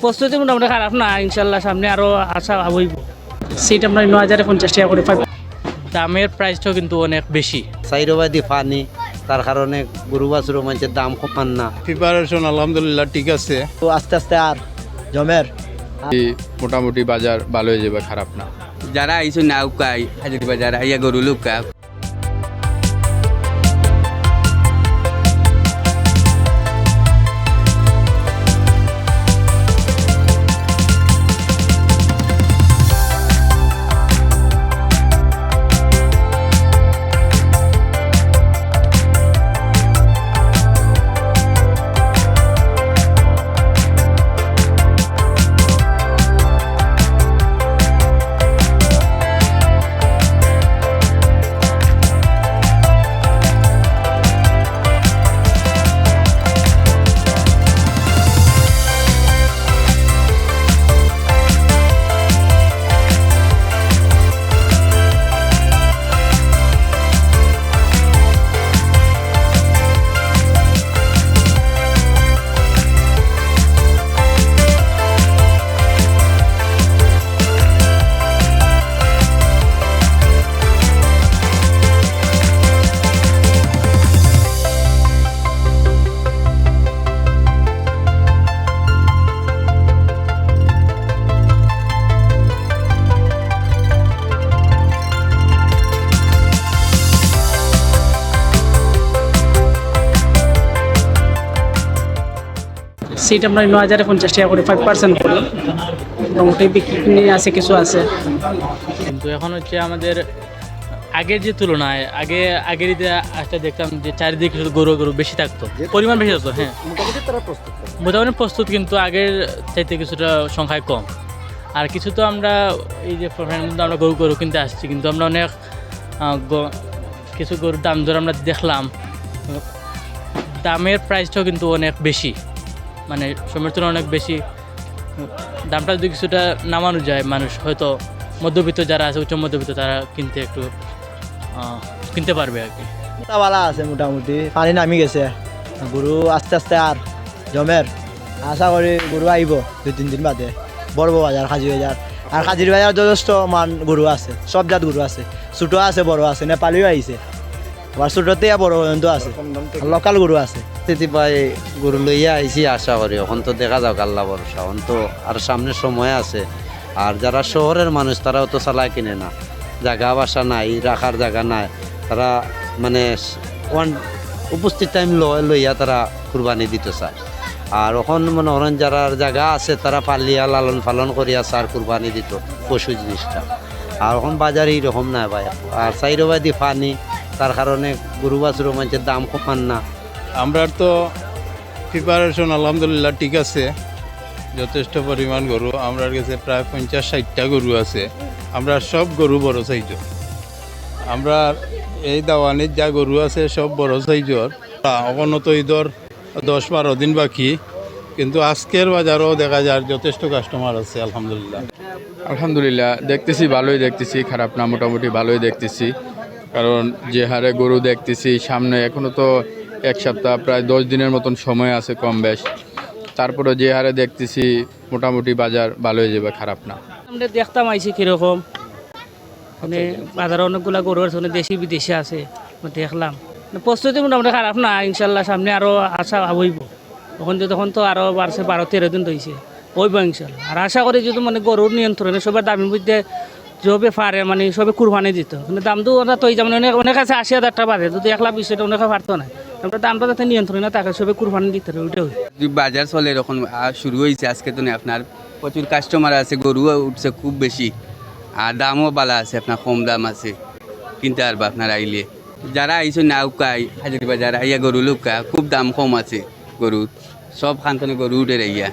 প্রস্তুতি মোটামুটি খারাপ না ইনশাল্লাহ সামনে আরও আশা হইব সিট আপনার নয় হাজার পঞ্চাশ টাকা করে পাবেন দামের প্রাইসটাও কিন্তু অনেক বেশি। চাইরবাদি পানি তার কারণে গরু বাছুরও মানুষের দাম কমান না। প্রিপারেশন আলহামদুলিল্লাহ ঠিক আছে। তো আস্তে আস্তে আর জমের। মোটামুটি বাজার ভালো হয়ে যাবে খারাপ না। যারা আইসো নাউকাই হাজির বাজার আইয়া গরু লুকা সিট আমরা নয় হাজার পঞ্চাশ টাকা করে ফাইভ পার্সেন্ট করে। মোটামুটি বিক্রি নিয়ে আছে কিছু আছে। কিন্তু এখন হচ্ছে আমাদের আগের যে তুলনায় আগে আগের ঈদে একটা দেখতাম যে চারিদিকে শুধু গরু গরু বেশি থাকতো। পরিমাণ বেশি থাকতো হ্যাঁ। মোটামুটি প্রস্তুত কিন্তু আগের চাইতে কিছুটা সংখ্যায় কম। আর কিছু তো আমরা এই যে মধ্যে আমরা গরু গরু কিনতে আসছি কিন্তু আমরা অনেক কিছু গরুর দাম ধরে আমরা দেখলাম। দামের প্রাইসটাও কিন্তু অনেক বেশি। মানে সময়ের তুলনায় অনেক বেশি, দামটা যদি কিছুটা নামানো যায় মানুষ, হয়তো মধ্যবিত্ত যারা আছে, উচ্চ মধ্যবিত্ত তারা কিনতে একটু কিনতে পারবে আর কি। ভালো আছে মোটামুটি, পানি নামি গেছে। গরু আস্তে আস্তে আর জমের। আশা করি গরু আইব দুই, তিন দিন বাদে। বড় বাজার হাজির বাজার। আর হাজির বাজার যথেষ্ট মান গরু আছে, সব জাত গরু আছে। ছোটো আছে, বড় আছে, নেপালিও আহিছে আবার বড় পর্যন্ত আছে লোকাল গরু আছে। পাই গরু লইয়া আইছি আশা করি। এখন তো দেখা যাক আল্লাহ ভরসা। এখন তো আর সামনে সময় আছে। আর যারা শহরের মানুষ তারাও তো চালায় কিনে না। জায়গা বাসা নাই রাখার জায়গা নাই। তারা মানে ওয়ান উপস্থিত টাইম লইয়া তারা কুরবানি দিতে চায়। আর এখন মনে করেন যারা জায়গা আছে তারা পালিয়া লালন পালন করিয়া সার কুরবানি দিত পশু জিনিসটা। আর এখন বাজারে এইরকম নাই ভাই। আর চাইরবাদি পানি তার কারণে গরু বাছুরও মানুষের দাম কমান না। আমরা তো প্রিপারেশন আলহামদুলিল্লাহ ঠিক আছে। যথেষ্ট পরিমাণ গরু। আমার কাছে প্রায় পঞ্চাশ ষাটটা গরু আছে। আমরা সব গরু বড় সাইজর। আমরা এই দাওয়ানির যা গরু আছে সব বড় সাইজর। এখনও তো ঈদর দশ বারো দিন বাকি। কিন্তু আজকের বাজারও দেখা যায় যথেষ্ট কাস্টমার আছে আলহামদুলিল্লাহ। আলহামদুলিল্লাহ দেখতেছি ভালোই দেখতেছি খারাপ না মোটামুটি ভালোই দেখতেছি। কারণ যে হারে গরু দেখতেছি সামনে এখনও তো এক সপ্তাহ প্রায় দশ দিনের মতন সময় আছে কম বেশ। তারপরে যে হারে দেখতেছি মোটামুটি বাজার ভালো হয়ে যাবে খারাপ না। আমরা দেখতাম আইছি কীরকম। মানে বাজারে অনেকগুলা গরু আছে অনেক দেশি বিদেশি আছে দেখলাম। মানে প্রস্তুতি মোটামুটি খারাপ না ইনশাল্লাহ সামনে আরও আশা হইব তখন তো তখন তো আরও বাড়ছে বারো তেরো দিন রয়েছে হইব ইনশাল্লাহ। আর আশা করি যদি মানে গরুর নিয়ন্ত্রণে সবার দামের মধ্যে জবে পারে মানে সবে কুরবানি দিত। কিন্তু দামটো ওরা তো যেমন অনেক অনেক আছে আশি হাজার টাকা যদি এক লাখ বিশ হাজার অনেকে পারতো না। আমরা দামটা যাতে নিয়ন্ত্রণে থাকে, সবে কুরবানি দিতে হবে, ওইটাই বাজার চলে এরকম শুরু হয়েছে আজকে তো না আপনার। প্রচুর কাস্টমার আছে, গরুও উঠছে খুব বেশি। আর দামও বালা আছে, আপনার কম দাম আছে। কিনতে পারব আপনার আইলে। যারা আইসো নাউকাই হাজির বাজার আইয়া গরু লুকা, খুব দাম কম আছে গরুর সব খান্তনে গরু উঠে ইয়া